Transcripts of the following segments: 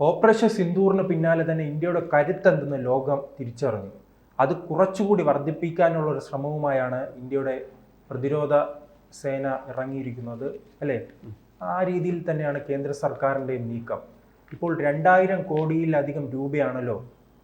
Operation സിന്ദൂറിന് പിന്നാലെ തന്നെ ഇന്ത്യയുടെ കരുത്തെന്തെന്ന് ലോകം തിരിച്ചറിഞ്ഞു. അത് കുറച്ചുകൂടി വർദ്ധിപ്പിക്കാനുള്ള ഒരു ശ്രമവുമായാണ് ഇന്ത്യയുടെ പ്രതിരോധ സേന ഇറങ്ങിയിരിക്കുന്നത് അല്ലേ? ആ രീതിയിൽ തന്നെയാണ് കേന്ദ്ര സർക്കാരിന്റെയും നീക്കം. ഇപ്പോൾ രണ്ടായിരം കോടിയിലധികം രൂപയാണല്ലോ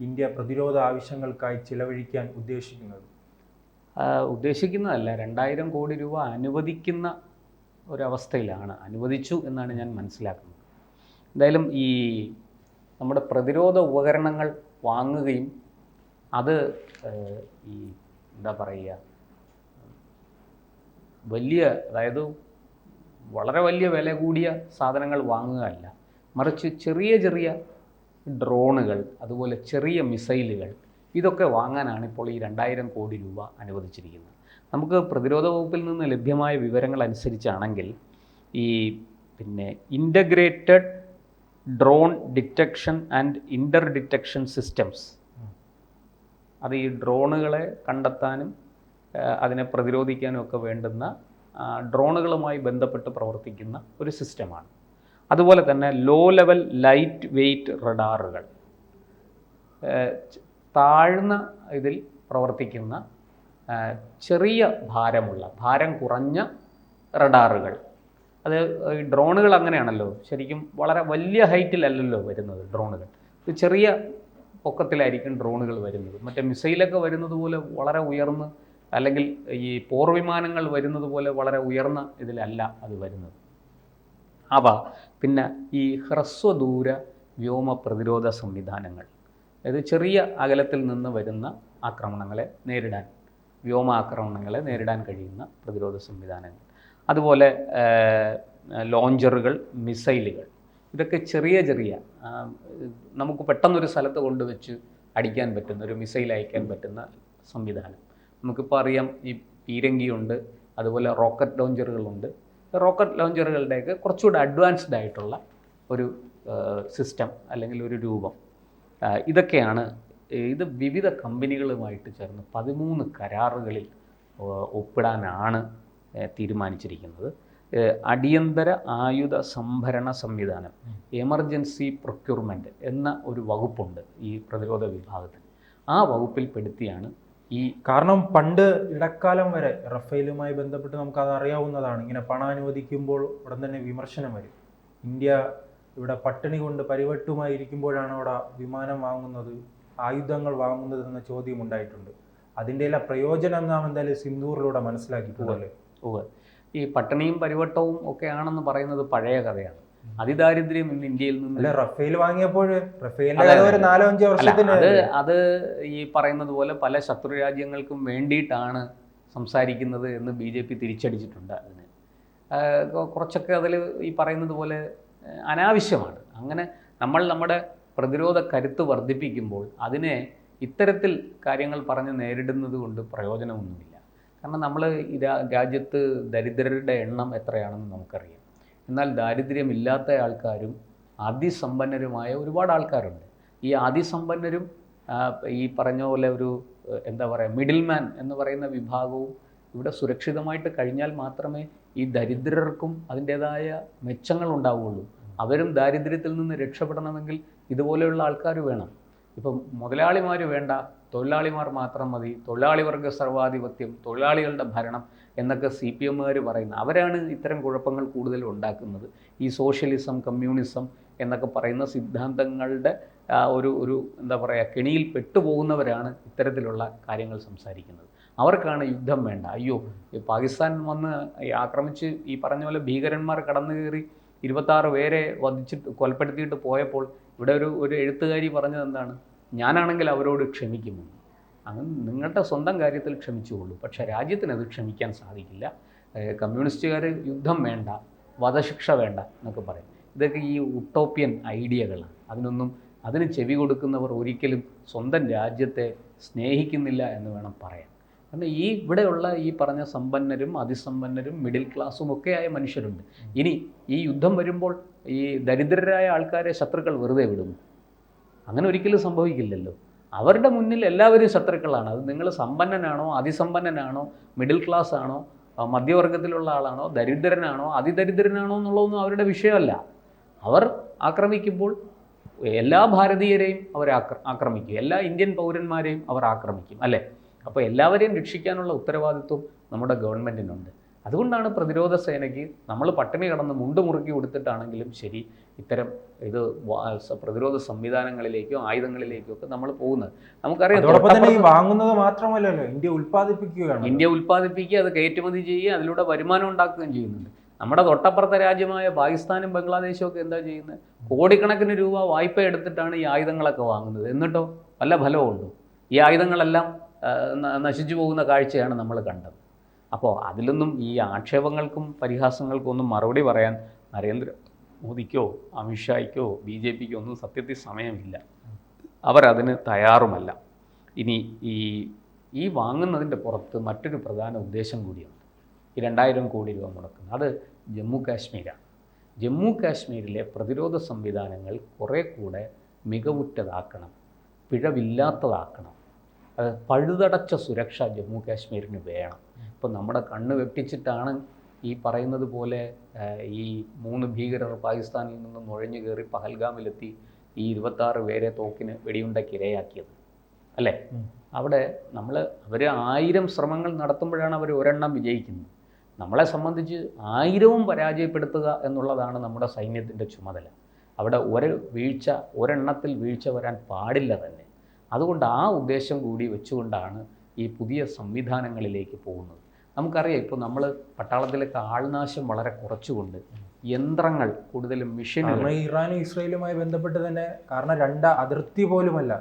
ഇന്ത്യ പ്രതിരോധ ആവശ്യങ്ങൾക്കായി ചിലവഴിക്കാൻ ഉദ്ദേശിക്കുന്നത്. ഉദ്ദേശിക്കുന്നതല്ല. രണ്ടായിരം കോടി രൂപ അനുവദിക്കുന്ന ഒരവസ്ഥയിലാണ്. അനുവദിച്ചു എന്നാണ് ഞാൻ മനസ്സിലാക്കുന്നത്. എന്തായാലും ഈ നമ്മുടെ പ്രതിരോധ ഉപകരണങ്ങൾ വാങ്ങുകയും അത് ഈ എന്താ പറയുക വലിയ അതായത് വളരെ വലിയ വില കൂടിയ സാധനങ്ങൾ വാങ്ങുകയല്ല. മറിച്ച് ചെറിയ ചെറിയ ഡ്രോണുകൾ അതുപോലെ ചെറിയ മിസൈലുകൾ ഇതൊക്കെ വാങ്ങാനാണ് ഇപ്പോൾ ഈ രണ്ടായിരം കോടി രൂപ അനുവദിച്ചിരിക്കുന്നത്. നമുക്ക് പ്രതിരോധ വകുപ്പിൽ നിന്ന് ലഭ്യമായ വിവരങ്ങൾ അനുസരിച്ചാണെങ്കിൽ ഈ പിന്നെ integrated drone detection and inter detection systems അത് ഈ ഡ്രോണുകളെ കണ്ടെത്താനും അതിനെ പ്രതിരോധിക്കാനും ഒക്കെ വേണ്ടുന്ന ഡ്രോണുകളുമായി ബന്ധപ്പെട്ട് പ്രവർത്തിക്കുന്ന ഒരു സിസ്റ്റമാണ് അതുപോലെ തന്നെ ലോ ലെവൽ ലൈറ്റ് വെയ്റ്റ് റഡാറുകൾ. താഴ്ന്ന ഇതിൽ പ്രവർത്തിക്കുന്ന ചെറിയ ഭാരമുള്ള ഭാരം കുറഞ്ഞ റഡാറുകൾ. അത് ഡ്രോണുകൾ അങ്ങനെയാണല്ലോ. ശരിക്കും വളരെ വലിയ ഹൈറ്റിലല്ലല്ലോ വരുന്നത് ഡ്രോണുകൾ. ചെറിയ പൊക്കത്തിലായിരിക്കും ഡ്രോണുകൾ വരുന്നത്. മറ്റേ മിസൈലൊക്കെ വരുന്നത് പോലെ വളരെ ഉയർന്ന് അല്ലെങ്കിൽ ഈ പോർവിമാനങ്ങൾ വരുന്നത് പോലെ വളരെ ഉയർന്ന ഇതിലല്ല അത് വരുന്നത്. അവ പിന്നെ ഈ ഹ്രസ്വദൂര വ്യോമ പ്രതിരോധ സംവിധാനങ്ങൾ. അതായത് ചെറിയ അകലത്തിൽ നിന്ന് വരുന്ന ആക്രമണങ്ങളെ നേരിടാൻ വ്യോമാക്രമണങ്ങളെ നേരിടാൻ കഴിയുന്ന പ്രതിരോധ സംവിധാനങ്ങൾ. അതുപോലെ ലോഞ്ചറുകൾ മിസൈലുകൾ. ഇതൊക്കെ ചെറിയ ചെറിയ നമുക്ക് പെട്ടെന്നൊരു സ്ഥലത്ത് കൊണ്ടുവച്ച് അടിക്കാൻ പറ്റുന്ന ഒരു മിസൈൽ അയക്കാൻ പറ്റുന്ന സംവിധാനം. നമുക്കിപ്പോൾ അറിയാം ഈ പീരങ്കിയുണ്ട് അതുപോലെ റോക്കറ്റ് ലോഞ്ചറുകളുണ്ട്. റോക്കറ്റ് ലോഞ്ചറുകളുടെയൊക്കെ കുറച്ചുകൂടെ അഡ്വാൻസ്ഡ് ആയിട്ടുള്ള ഒരു സിസ്റ്റം അല്ലെങ്കിൽ ഒരു രൂപം. ഇതൊക്കെയാണ് ഇത് വിവിധ കമ്പനികളുമായിട്ട് ചേർന്ന് പതിമൂന്ന് കരാറുകളിൽ ഒപ്പിടാനാണ് തീരുമാനിച്ചിരിക്കുന്നത്. അടിയന്തര ആയുധ സംഭരണ സംവിധാനം എമർജൻസി പ്രൊക്യൂർമെന്റ് എന്ന ഒരു വകുപ്പുണ്ട് ഈ പ്രതിരോധ വിഭാഗത്തിൽ. ആ വകുപ്പിൽ പെടുത്തിയാണ് ഈ കാരണം പണ്ട് ഇടക്കാലം വരെ റഫേലുമായി ബന്ധപ്പെട്ട് നമുക്ക് അത് അറിയാവുന്നതാണ്. ഇങ്ങനെ പണം അനുവദിക്കുമ്പോൾ ഉടൻ തന്നെ വിമർശനം വരും. ഇന്ത്യ ഇവിടെ പട്ടിണി കൊണ്ട് പരിവട്ടുമായി ഇരിക്കുമ്പോഴാണ് അവിടെ വിമാനം വാങ്ങുന്നത് ആയുധങ്ങൾ വാങ്ങുന്നത് എന്ന ചോദ്യം ഉണ്ടായിട്ടുണ്ട്. അതിന്റെ എല്ലാം പ്രയോജനം നാം എന്തായാലും സിന്ദൂറിലൂടെ മനസ്സിലാക്കിയിട്ടുണ്ടല്ലേ ഉവ്വ്. ഈ പട്ടിണിയും പരിവട്ടവും ഒക്കെ ആണെന്ന് പറയുന്നത് പഴയ കഥയാണ്. അതിദാരിദ്ര്യം ഇന്ന് ഇന്ത്യയിൽ നിന്ന് റഫേൽ വാങ്ങിയപ്പോൾ അത് അത് ഈ പറയുന്നത് പോലെ പല ശത്രു രാജ്യങ്ങൾക്കും വേണ്ടിയിട്ടാണ് സംസാരിക്കുന്നത് എന്ന് ബി ജെ പി തിരിച്ചടിച്ചിട്ടുണ്ട് അതിന്. കുറച്ചൊക്കെ അതിൽ ഈ പറയുന്നത് പോലെ അനാവശ്യമാണ്. അങ്ങനെ നമ്മൾ നമ്മുടെ പ്രതിരോധ കരുത്ത് വർദ്ധിപ്പിക്കുമ്പോൾ അതിനെ ഇത്തരത്തിൽ കാര്യങ്ങൾ പറഞ്ഞ് നേരിടുന്നത് കൊണ്ട് പ്രയോജനമൊന്നുമില്ല. കാരണം നമ്മൾ രാജ്യത്ത് ദരിദ്രരുടെ എണ്ണം എത്രയാണെന്ന് നമുക്കറിയാം. എന്നാൽ ദാരിദ്ര്യമില്ലാത്ത ആൾക്കാരും അതിസമ്പന്നരുമായ ഒരുപാട് ആൾക്കാരുണ്ട്. ഈ അതിസമ്പന്നരും ഈ പറഞ്ഞ പോലെ ഒരു എന്താ പറയുക മിഡിൽ മാൻ എന്ന് പറയുന്ന വിഭാഗവും ഇവിടെ സുരക്ഷിതമായിട്ട് കഴിഞ്ഞാൽ മാത്രമേ ഈ ദരിദ്രർക്കും അതിന്റേതായ മെച്ചങ്ങൾ ഉണ്ടാവുകയുള്ളൂ അവരും ദാരിദ്ര്യത്തിൽ നിന്ന് രക്ഷപ്പെടണമെങ്കിൽ ഇതുപോലെയുള്ള ആൾക്കാർ വേണം. ഇപ്പം മുതലാളിമാർ വേണ്ട തൊഴിലാളിമാർ മാത്രം മതി തൊഴിലാളി വർഗ സർവാധിപത്യം തൊഴിലാളികളുടെ ഭരണം എന്നൊക്കെ സി പി എമ്മുകാർ പറയുന്നത്. അവരാണ് ഇത്തരം കുഴപ്പങ്ങൾ കൂടുതൽ ഉണ്ടാക്കുന്നത്. ഈ സോഷ്യലിസം കമ്മ്യൂണിസം എന്നൊക്കെ പറയുന്ന സിദ്ധാന്തങ്ങളുടെ ഒരു ഒരു എന്താ പറയുക കെണിയിൽ പെട്ടുപോകുന്നവരാണ് ഇത്തരത്തിലുള്ള കാര്യങ്ങൾ സംസാരിക്കുന്നത്. അവർക്കാണ് യുദ്ധം വേണ്ട. അയ്യോ പാകിസ്ഥാൻ വന്ന് ആക്രമിച്ച് ഈ പറഞ്ഞ പോലെ ഭീകരന്മാർ കടന്നു കയറി ഇരുപത്താറ് പേരെ വധിച്ചിട്ട് കൊലപ്പെടുത്തിയിട്ട് പോയപ്പോൾ ഇവിടെ ഒരു ഒരു എഴുത്തുകാരി പറഞ്ഞത് എന്താണ്? ഞാനാണെങ്കിൽ അവരോട് ക്ഷമിക്കുമെന്ന് അങ്ങനെ നിങ്ങളുടെ സ്വന്തം കാര്യത്തിൽ ക്ഷമിച്ചുകൊള്ളൂ. പക്ഷേ രാജ്യത്തിന് അത് ക്ഷമിക്കാൻ സാധിക്കില്ല. കമ്മ്യൂണിസ്റ്റുകാർ യുദ്ധം വേണ്ട വധശിക്ഷ വേണ്ട എന്നൊക്കെ പറയും. ഇതൊക്കെ ഈ ഉട്ടോപ്യൻ ഐഡിയകളാണ്. അതിനൊന്നും അതിന് ചെവി കൊടുക്കുന്നവർ ഒരിക്കലും സ്വന്തം രാജ്യത്തെ സ്നേഹിക്കുന്നില്ല എന്ന് വേണം പറയാൻ. കാരണം ഈ ഇവിടെയുള്ള ഈ പറഞ്ഞ സമ്പന്നരും അതിസമ്പന്നരും മിഡിൽ ക്ലാസ്സും ഒക്കെയായ മനുഷ്യരുണ്ട്. ഇനി ഈ യുദ്ധം വരുമ്പോൾ ഈ ദരിദ്രരായ ആൾക്കാരെ ശത്രുക്കൾ വെറുതെ വിടുന്നു. അങ്ങനെ ഒരിക്കലും സംഭവിക്കില്ലല്ലോ. അവരുടെ മുന്നിൽ എല്ലാവരും ശത്രുക്കളാണ്. അത് നിങ്ങൾ സമ്പന്നനാണോ അതിസമ്പന്നനാണോ മിഡിൽ ക്ലാസ് ആണോ മധ്യവർഗത്തിലുള്ള ആളാണോ ദരിദ്രനാണോ അതിദരിദ്രനാണോ എന്നുള്ളതൊന്നും അവരുടെ വിഷയമല്ല. അവർ ആക്രമിക്കുമ്പോൾ എല്ലാ ഭാരതീയരെയും അവർ ആക്രമിക്കും. എല്ലാ ഇന്ത്യൻ പൗരന്മാരെയും അവർ ആക്രമിക്കും അല്ലേ? അപ്പോൾ എല്ലാവരെയും രക്ഷിക്കാനുള്ള ഉത്തരവാദിത്വം നമ്മുടെ ഗവൺമെന്റിനുണ്ട് അതുകൊണ്ടാണ് പ്രതിരോധ സേനയ്ക്ക് നമ്മൾ പട്ടിണി കടന്ന് മുണ്ട് മുറുക്കി കൊടുത്തിട്ടാണെങ്കിലും ശരി ഇത്തരം ഇത് പ്രതിരോധ സംവിധാനങ്ങളിലേക്കോ ആയുധങ്ങളിലേക്കോ ഒക്കെ നമ്മൾ പോകുന്നത്. നമുക്കറിയാം വാങ്ങുന്നത് മാത്രമല്ലല്ലോ ഇന്ത്യ ഉൽപ്പാദിപ്പിക്കുകയാണ് ഇന്ത്യ ഉൽപ്പാദിപ്പിക്കുക അത് കയറ്റുമതി ചെയ്യുക അതിലൂടെ വരുമാനം ഉണ്ടാക്കുകയും ചെയ്യുന്നുണ്ട്. നമ്മുടെ തൊട്ടപ്പുറത്തെ രാജ്യമായ പാകിസ്ഥാനും ബംഗ്ലാദേശും ഒക്കെ എന്താ ചെയ്യുന്നത്? കോടിക്കണക്കിന് രൂപ വായ്പ എടുത്തിട്ടാണ് ഈ ആയുധങ്ങളൊക്കെ വാങ്ങുന്നത്. എന്നിട്ടോ? വല്ല ഫലമുണ്ടോ ഈ ആയുധങ്ങളെല്ലാം നശിച്ചു പോകുന്ന കാഴ്ചയാണ് നമ്മൾ കണ്ടത്. അപ്പോൾ അതിലൊന്നും ഈ ആക്ഷേപങ്ങൾക്കും പരിഹാസങ്ങൾക്കും ഒന്നും മറുപടി പറയാൻ നരേന്ദ്ര മോദിക്കോ അമിത്ഷായ്ക്കോ ബി ജെ പിക്കോ ഒന്നും സത്യത്തിൽ സമയമില്ല. അവരതിന് തയ്യാറുമല്ല. ഇനി ഈ ഈ വാങ്ങുന്നതിന്റെ പുറത്ത് മറ്റൊരു പ്രധാന ഉദ്ദേശം കൂടിയുണ്ട്. ഈ രണ്ടായിരം കോടി രൂപ മുടക്കുന്നത് അത് ജമ്മു കാശ്മീരാണ്. ജമ്മു കാശ്മീരിലെ പ്രതിരോധ സംവിധാനങ്ങൾ കുറേ കൂടെ മികവുറ്റതാക്കണം പിഴവില്ലാത്തതാക്കണം. അത് പഴുതടച്ച സുരക്ഷ ജമ്മു കാശ്മീരിന് വേണം. ഇപ്പോൾ നമ്മുടെ കണ്ണ് വെട്ടിച്ചിട്ടാണ് ഈ പറയുന്നത് പോലെ ഈ മൂന്ന് ഭീകരർ പാകിസ്ഥാനിൽ നിന്ന് നുഴഞ്ഞു കയറി പഹൽഗാമിലെത്തി ഈ ഇരുപത്താറ് പേരെ തോക്കിന് വെടിയുണ്ടയ്ക്ക് ഇരയാക്കിയത്. അല്ലേ? അവിടെ നമ്മൾ അവർ ആയിരം ശ്രമങ്ങൾ നടത്തുമ്പോഴാണ് അവർ ഒരെണ്ണം വിജയിക്കുന്നത്. നമ്മളെ സംബന്ധിച്ച് ആയിരവും പരാജയപ്പെടുത്തുക എന്നുള്ളതാണ് നമ്മുടെ സൈന്യത്തിന്റെ ചുമതല. അവിടെ ഒരു വീഴ്ച ഒരെണ്ണത്തിൽ വീഴ്ച വരാൻ പാടില്ല തന്നെ. അതുകൊണ്ട് ആ ഉദ്ദേശം കൂടി വെച്ചുകൊണ്ടാണ് ഈ പുതിയ സംവിധാനങ്ങളിലേക്ക് പോകുന്നത്. നമുക്കറിയാം ഇപ്പോൾ നമ്മൾ പട്ടാളത്തിലേക്ക് ആൾനാശം വളരെ കുറച്ചുകൊണ്ട് യന്ത്രങ്ങൾ കൂടുതലും മിഷനുകൾ ഇറാനും ഇസ്രയേലുമായി ബന്ധപ്പെട്ട് തന്നെ കാരണം രണ്ട് അതിർത്തി പോലുമല്ല.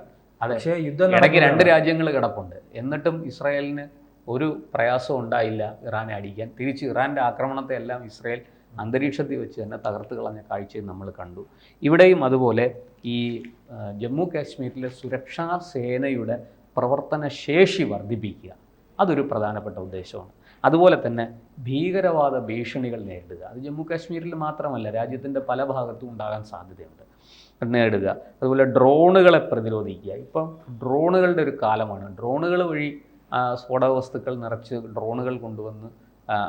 പക്ഷേ യുദ്ധം ഇടയ്ക്ക് രണ്ട് രാജ്യങ്ങൾ കിടപ്പുണ്ട്. എന്നിട്ടും ഇസ്രായേലിന് ഒരു പ്രയാസവും ഉണ്ടായില്ല ഇറാനെ അടിക്കാൻ. തിരിച്ച് ഇറാന്റെ ആക്രമണത്തെ എല്ലാം ഇസ്രായേൽ അന്തരീക്ഷത്തിൽ വെച്ച് തന്നെ തകർത്ത് കളഞ്ഞ കാഴ്ചയും നമ്മൾ കണ്ടു. ഇവിടെയും അതുപോലെ ഈ ജമ്മു കാശ്മീരിലെ സുരക്ഷാ സേനയുടെ പ്രവർത്തന ശേഷി വർദ്ധിപ്പിക്കുക. അതൊരു പ്രധാനപ്പെട്ട ഉദ്ദേശമാണ്. അതുപോലെ തന്നെ ഭീകരവാദ ഭീഷണികൾ നേരിടുക. അത് ജമ്മു കാശ്മീരിൽ മാത്രമല്ല രാജ്യത്തിന്റെ പല ഭാഗത്തും ഉണ്ടാകാൻ സാധ്യതയുണ്ട്. നേടുക അതുപോലെ ഡ്രോണുകളെ പ്രതിരോധിക്കുക. ഇപ്പം ഡ്രോണുകളുടെ ഒരു കാലമാണ്. ഡ്രോണുകൾ വഴി സ്ഫോടക വസ്തുക്കൾ നിറച്ച് ഡ്രോണുകൾ കൊണ്ടുവന്ന്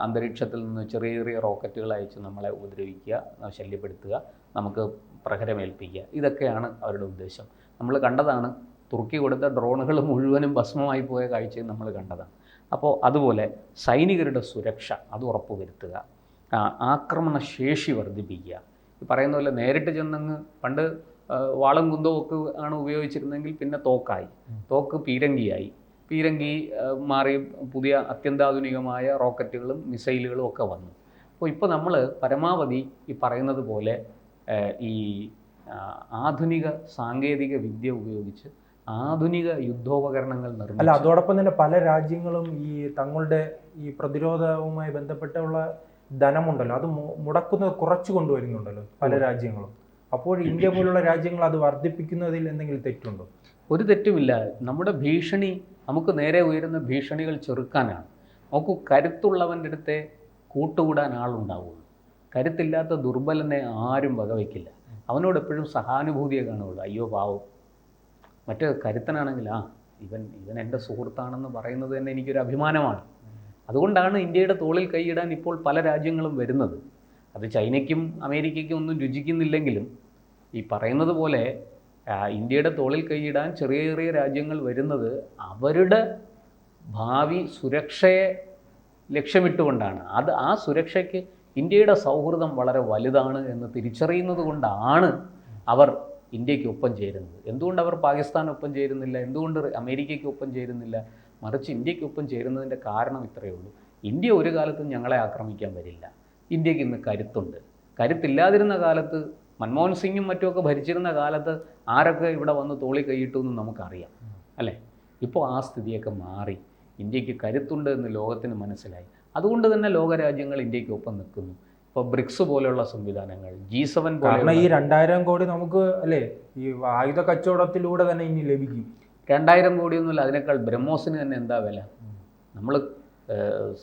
അന്തരീക്ഷത്തിൽ നിന്ന് ചെറിയ ചെറിയ റോക്കറ്റുകൾ അയച്ച് നമ്മളെ ഉപദ്രവിക്കുക ശല്യപ്പെടുത്തുക നമുക്ക് പ്രഹരമേൽപ്പിക്കുക. ഇതൊക്കെയാണ് അവരുടെ ഉദ്ദേശം. നമ്മൾ കണ്ടതാണ് തുർക്കി കൊടുത്ത ഡ്രോണുകൾ മുഴുവനും ഭസ്മമായി പോയ കാഴ്ചയും നമ്മൾ കണ്ടതാണ്. അപ്പോൾ അതുപോലെ സൈനികരുടെ സുരക്ഷ അത് ഉറപ്പുവരുത്തുക. ആക്രമണ ശേഷി വർദ്ധിപ്പിക്കുക. ഈ പറയുന്ന പോലെ നേരിട്ട് ചെന്നങ്ങ് പണ്ട് വാളും കുന്തവും ഒക്കെ ആണ് ഉപയോഗിച്ചിരുന്നെങ്കിൽ പിന്നെ തോക്കായി. തോക്ക് പീരങ്കിയായി. പീരങ്കി മാറി പുതിയ അത്യന്താധുനികമായ റോക്കറ്റുകളും മിസൈലുകളും ഒക്കെ വന്നു. അപ്പോൾ ഇപ്പോൾ നമ്മൾ പരമാവധി ഈ പറയുന്നത് പോലെ ഈ ആധുനിക സാങ്കേതിക വിദ്യ ഉപയോഗിച്ച് ആധുനിക യുദ്ധോപകരണങ്ങൾ അല്ല അതോടൊപ്പം തന്നെ പല രാജ്യങ്ങളും ഈ തങ്ങളുടെ ഈ പ്രതിരോധവുമായി ബന്ധപ്പെട്ടുള്ള ധനമുണ്ടല്ലോ. അത് മുടക്കുന്നത് കുറച്ച് കൊണ്ടുവരുന്നുണ്ടല്ലോ പല രാജ്യങ്ങളും. അപ്പോൾ ഇന്ത്യ പോലുള്ള രാജ്യങ്ങൾ അത് വർദ്ധിപ്പിക്കുന്നതിൽ എന്തെങ്കിലും തെറ്റുണ്ടോ? ഒരു തെറ്റുമില്ല. നമ്മുടെ ഭീഷണി നമുക്ക് നേരെ ഉയരുന്ന ഭീഷണികൾ ചെറുക്കാനാണ്. നമുക്ക് കരുത്തുള്ളവന്റെ അടുത്തെ കൂട്ടുകൂടാൻ ആളുണ്ടാവുള്ളൂ. കരുത്തില്ലാത്ത ദുർബലനെ ആരും വകവയ്ക്കില്ല അവനോട് എപ്പോഴും സഹാനുഭൂതിയെ കാണുള്ളൂ അയ്യോ പാവം. മറ്റേ കരുത്തനാണെങ്കിൽ ആ ഇവൻ ഇവൻ എന്റെ സുഹൃത്താണെന്ന് പറയുന്നത് തന്നെ എനിക്കൊരു അഭിമാനമാണ്. അതുകൊണ്ടാണ് ഇന്ത്യയുടെ തോളിൽ കൈയിടാൻ ഇപ്പോൾ പല രാജ്യങ്ങളും വരുന്നത്. അത് ചൈനയ്ക്കും അമേരിക്കയ്ക്കും ഒന്നും രുചിക്കുന്നില്ലെങ്കിലും ഈ പറയുന്നത് പോലെ ഇന്ത്യയുടെ തോളിൽ കൈയിടാൻ ചെറിയ ചെറിയ രാജ്യങ്ങൾ വരുന്നത് അവരുടെ ഭാവി സുരക്ഷയെ ലക്ഷ്യമിട്ടുകൊണ്ടാണ്. അത് ആ സുരക്ഷയ്ക്ക് ഇന്ത്യയുടെ സൗഹൃദം വളരെ വലുതാണ് എന്ന് തിരിച്ചറിയുന്നത് കൊണ്ടാണ് അവർ ഇന്ത്യയ്ക്ക് ഒപ്പം ചേരുന്നത്. എന്തുകൊണ്ട് അവർ പാകിസ്ഥാനൊപ്പം ചേരുന്നില്ല? എന്തുകൊണ്ട് അമേരിക്കയ്ക്ക് ഒപ്പം ചേരുന്നില്ല? മറിച്ച് ഇന്ത്യയ്ക്ക് ഒപ്പം ചേരുന്നതിന്റെ കാരണം ഇത്രയേ ഉള്ളൂ. ഇന്ത്യ ഒരു കാലത്തും ഞങ്ങളെ ആക്രമിക്കാൻ വരില്ല. ഇന്ത്യയ്ക്ക് ഇന്ന് കരുത്തുണ്ട്. കരുത്തില്ലാതിരുന്ന കാലത്ത് മൻമോഹൻ സിംഗും മറ്റുമൊക്കെ ഭരിച്ചിരുന്ന കാലത്ത് ആരൊക്കെ ഇവിടെ വന്ന് തോളി കൈയിട്ടു എന്ന് നമുക്കറിയാം. അല്ലേ? ഇപ്പോൾ ആ സ്ഥിതിയൊക്കെ മാറി. ഇന്ത്യയ്ക്ക് കരുത്തുണ്ട് എന്ന് ലോകത്തിന് മനസ്സിലായി. അതുകൊണ്ട് തന്നെ ലോകരാജ്യങ്ങൾ ഇന്ത്യയ്ക്കൊപ്പം നിൽക്കുന്നു. ഇപ്പോൾ ബ്രിക്സ് പോലെയുള്ള സംവിധാനങ്ങൾ ജി സെവൻ കാരണം ഈ രണ്ടായിരം കോടി നമുക്ക് അല്ലേ ഈ ആയുധ കച്ചവടത്തിലൂടെ തന്നെ ഇനി ലഭിക്കും. രണ്ടായിരം കോടിയൊന്നുമില്ല അതിനേക്കാൾ ബ്രഹ്മോസിന് തന്നെ എന്താ വില? നമ്മൾ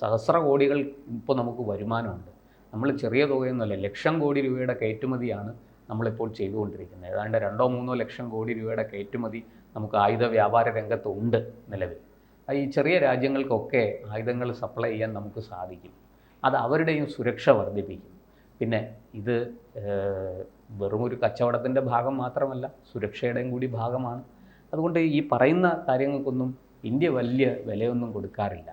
സഹസ്ര കോടികൾ ഇപ്പോൾ നമുക്ക് വരുമാനമുണ്ട്. നമ്മൾ ചെറിയ തുകയൊന്നുമല്ല ലക്ഷം കോടി രൂപയുടെ കയറ്റുമതിയാണ് നമ്മളിപ്പോൾ ചെയ്തുകൊണ്ടിരിക്കുന്നത്. ഏതാണ്ട് രണ്ടോ മൂന്നോ ലക്ഷം കോടി രൂപയുടെ കയറ്റുമതി നമുക്ക് ആയുധ വ്യാപാര രംഗത്ത് ഉണ്ട് നിലവിൽ. ഈ ചെറിയ രാജ്യങ്ങൾക്കൊക്കെ ആയുധങ്ങൾ സപ്ലൈ ചെയ്യാൻ നമുക്ക് സാധിക്കും. അത് അവരുടെയും സുരക്ഷ വർദ്ധിപ്പിക്കും. പിന്നെ ഇത് വെറും ഒരു കച്ചവടത്തിന്റെ ഭാഗം മാത്രമല്ല സുരക്ഷയുടെയും കൂടി ഭാഗമാണ്. അതുകൊണ്ട് ഈ പറയുന്ന കാര്യങ്ങൾക്കൊന്നും ഇന്ത്യ വലിയ വിലയൊന്നും കൊടുക്കാറില്ല.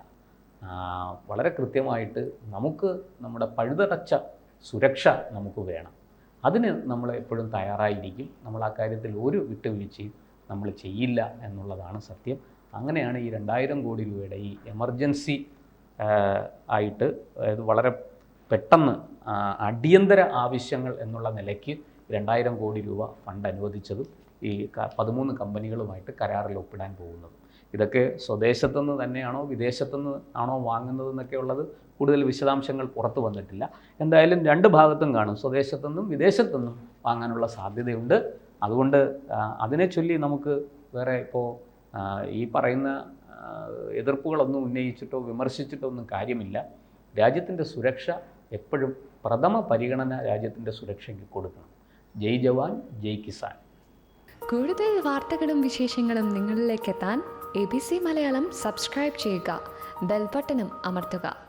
വളരെ കൃത്യമായിട്ട് നമുക്ക് നമ്മുടെ പഴുതടച്ച സുരക്ഷ നമുക്ക് വേണം. അതിന് നമ്മൾ എപ്പോഴും തയ്യാറായിരിക്കും. നമ്മൾ ആ കാര്യത്തിൽ ഒരു വിട്ടുവീഴ്ചയും നമ്മൾ ചെയ്യില്ല എന്നുള്ളതാണ് സത്യം. അങ്ങനെയാണ് ഈ രണ്ടായിരം കോടി രൂപയുടെ ഈ എമർജൻസി ആയിട്ട് അതായത് വളരെ പെട്ടെന്ന് അടിയന്തര ആവശ്യങ്ങൾ എന്നുള്ള നിലയ്ക്ക് രണ്ടായിരം കോടി രൂപ ഫണ്ട് അനുവദിച്ചതും ഈ പതിമൂന്ന് കമ്പനികളുമായിട്ട് കരാറിൽ ഒപ്പിടാൻ പോകുന്നത്. ഇതൊക്കെ സ്വദേശത്തുനിന്ന് തന്നെയാണോ വിദേശത്തുനിന്ന് ആണോ വാങ്ങുന്നത് ഉള്ളത് കൂടുതൽ വിശദാംശങ്ങൾ പുറത്തു വന്നിട്ടില്ല. എന്തായാലും രണ്ട് ഭാഗത്തും കാണും. സ്വദേശത്തുനിന്നും വിദേശത്തുനിന്നും വാങ്ങാനുള്ള സാധ്യതയുണ്ട്. അതുകൊണ്ട് അതിനെ ചൊല്ലി നമുക്ക് വേറെ ഇപ്പോൾ ഈ പറയുന്ന എതിർപ്പുകളൊന്നും ഉന്നയിച്ചിട്ടോ വിമർശിച്ചിട്ടോ ഒന്നും കാര്യമില്ല. രാജ്യത്തിന്റെ സുരക്ഷ എപ്പോഴും പ്രഥമ പരിഗണന രാജ്യത്തിന്റെ സുരക്ഷയ്ക്ക് കൊടുക്കണം. ജയ് ജവാൻ ജയ് കിസാൻ. കൂടുതൽ വാർത്തകളും വിശേഷങ്ങളും നിങ്ങളിലേക്ക് എത്താൻ A B C Malayalam subscribe ചെയ്യുക. ബെൽബട്ടനും അമർത്തുക.